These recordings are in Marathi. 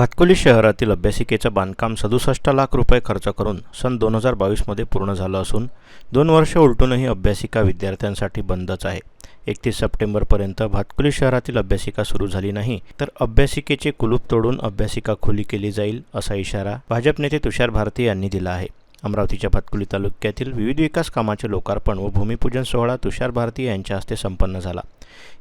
भातकुली शहरातील अभ्यासिकेचं बांधकाम सदुसष्ट लाख रुपये खर्च करून सन दोन हजार बावीसमध्ये पूर्ण झालं असून दोन वर्ष उलटूनही अभ्यासिका विद्यार्थ्यांसाठी बंदच आहे. एकतीस सप्टेंबरपर्यंत भातकुली शहरातील अभ्यासिका सुरू झाली नाही तर अभ्यासिकेचे कुलूप तोडून अभ्यासिका खुली केली जाईल असा इशारा भाजप नेते तुषार भारती यांनी दिला आहे. अमरावतीच्या भातकुली तालुक्यातील विविध विकास कामाचे लोकार्पण व भूमिपूजन सोहळा तुषार भारती यांच्या हस्ते संपन्न झाला.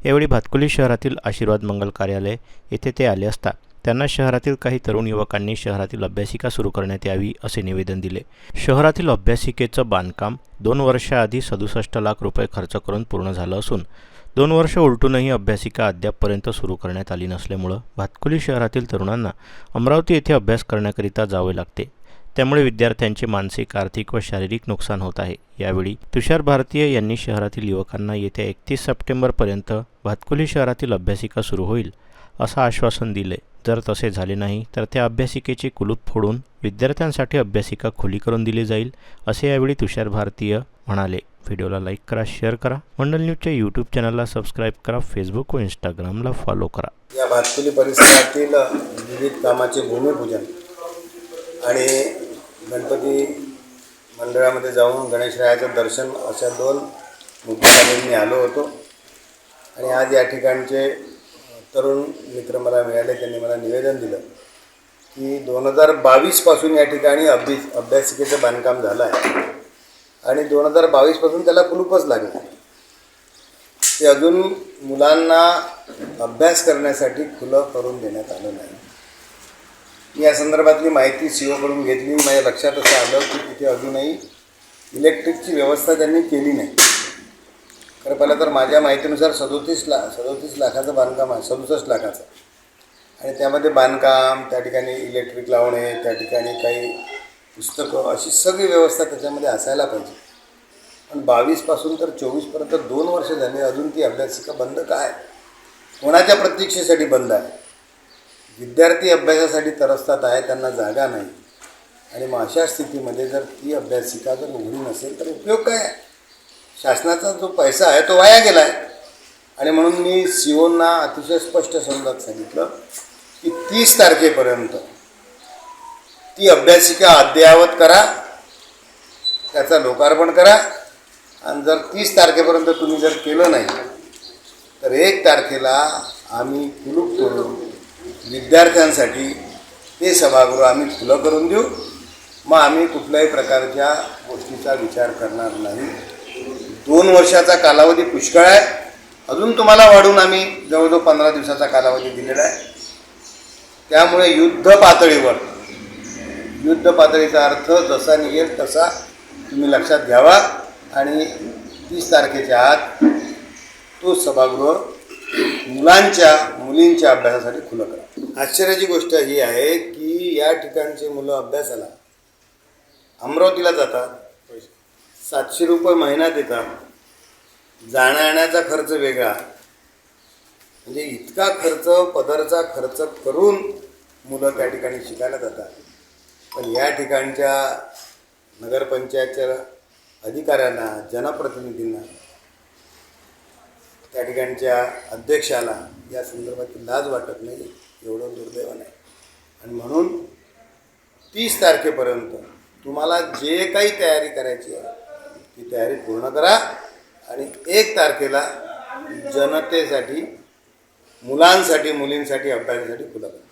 यावेळी भातकुली शहरातील आशीर्वाद मंगल कार्यालय येथे ते आले असता त्यांना शहरातील काही तरुण युवकांनी शहरातील अभ्यासिका सुरू करण्यात यावी असे निवेदन दिले. शहरातील अभ्यासिकेचं बांधकाम दोन वर्षाआधी सदुसष्ट लाख रुपये खर्च करून पूर्ण झालं असून दोन वर्ष उलटूनही अभ्यासिका अद्यापपर्यंत सुरू करण्यात आली नसल्यामुळं भातकुली शहरातील तरुणांना अमरावती येथे अभ्यास करण्याकरिता जावे लागते. त्यामुळे विद्यार्थ्यांचे मानसिक आर्थिक व शारीरिक नुकसान होत आहे. यावेळी तुषार भारतीय यांनी शहरातील युवकांना येत्या एकतीस सप्टेंबरपर्यंत भातकुली शहरातील अभ्यासिका सुरू होईल असं आश्वासन दिले. जर तसे झाले नाही तर त्या अभ्यासिकेचे कुलूप फोडून विद्यार्थ्यांसाठी अभ्यासिका खुली करून दिली जाईल असे यावेळी तुषार भारतीय म्हणाले. व्हिडिओला लाईक करा शेअर करा. मंडल न्यूजच्या यूट्यूब चॅनलला सबस्क्राईब करा फेसबुक व इंस्टाग्रामला फॉलो करा. या भातकुली परिसरातील विविध कामाचे भूमिपूजन आणि गणपती मंडळामध्ये जाऊन गणेशरायाचं दर्शन अशा दोन मुद्द्याने मी आलो होतो. आणि आज या ठिकाणचे तरुण मित्र मला मिळाले त्यांनी मला निवेदन दिलं की दोन हजार बावीसपासून या ठिकाणी अभ्यास अभ्यासिकेचं बांधकाम झालं आहे. आणि दोन हजार बावीसपासून त्याला कुलूपच लागलं आहे. ते अजून मुलांना अभ्यास करण्यासाठी खुलं करून देण्यात आलं नाही. मी या संदर्भातली माहिती सी ओकडून घेतली. माझ्या लक्षात असं आलं की तिथे अजूनही इलेक्ट्रिकची व्यवस्था त्यांनी केली नाही. पहिलं तर माझ्या माहितीनुसार सदोतीस ला सदोतीस लाखाचं बांधकाम आहे सदुसष्ट लाखाचं. आणि त्यामध्ये बांधकाम त्या ठिकाणी इलेक्ट्रिक लावणे त्या ठिकाणी काही पुस्तकं अशी सगळी व्यवस्था त्याच्यामध्ये असायला पाहिजे. पण बावीसपासून तर चोवीसपर्यंत दोन वर्ष झाली अजून ती अभ्यासिका बंद काय कोणाच्या प्रतीक्षेसाठी बंद आहे? विद्यार्थी अभ्यासासाठी तरसतात आहे त्यांना जागा नाही. आणि मग अशा स्थितीमध्ये जर ती अभ्यासिका जर उघडी नसेल तर उपयोग काय आहे? शासनाचा जो पैसा आहे तो वाया गेला आहे आणि म्हणून मी सीओना अतिशय स्पष्ट शब्दात सांगितलं की तीस तारखेपर्यंत ती अभ्यासिका अद्ययावत करा त्याचा लोकार्पण करा आणि जर तीस तारखेपर्यंत तुम्ही जर केलं नाही तर एक तारखेला आम्ही कुलूप करून विद्यार्थ्यांसाठी ते सभागृह आम्ही खुलं करून देऊ. मग आम्ही कुठल्याही प्रकारच्या गोष्टीचा विचार करणार नाही. दोन वर्षाचा कालावधी पुष्कळ आहे. अजून तुम्हाला वाढून आम्ही जवळजवळ पंधरा दिवसाचा कालावधी दिलेला आहे. त्यामुळे युद्ध पातळीवर युद्ध पातळीचा अर्थ जसा निघेल तसा तुम्ही लक्षात घ्यावा. आणि तीस तारखेच्या आत तो सभागृह मुलांच्या मुलींच्या अभ्यासासाठी खुलं करा. आश्चर्याची गोष्ट ही आहे की या ठिकाणचे मुलं अभ्यासाला अमरावतीला जातात. सातशे रुपये महिना देतात. जाण्या येण्याचा खर्च वेगळा. म्हणजे इतका खर्च पदरचा खर्च करून मुलं त्या ठिकाणी शिकायला जातात. पण या ठिकाणच्या नगरपंचायतच्या अधिकाऱ्यांना जनप्रतिनिधींना त्या ठिकाणच्या अध्यक्षाला या संदर्भातील लाज वाटत नाही एवढं दुर्दैव नाही आणि म्हणून तीस तारखेपर्यंत तुम्हाला जे काही तयारी करायची आहे ती तयारी पूर्ण करा. आणि एक तारखेला जनतेसाठी मुलांसाठी मुलींसाठी अभ्यासासाठी खुला करा.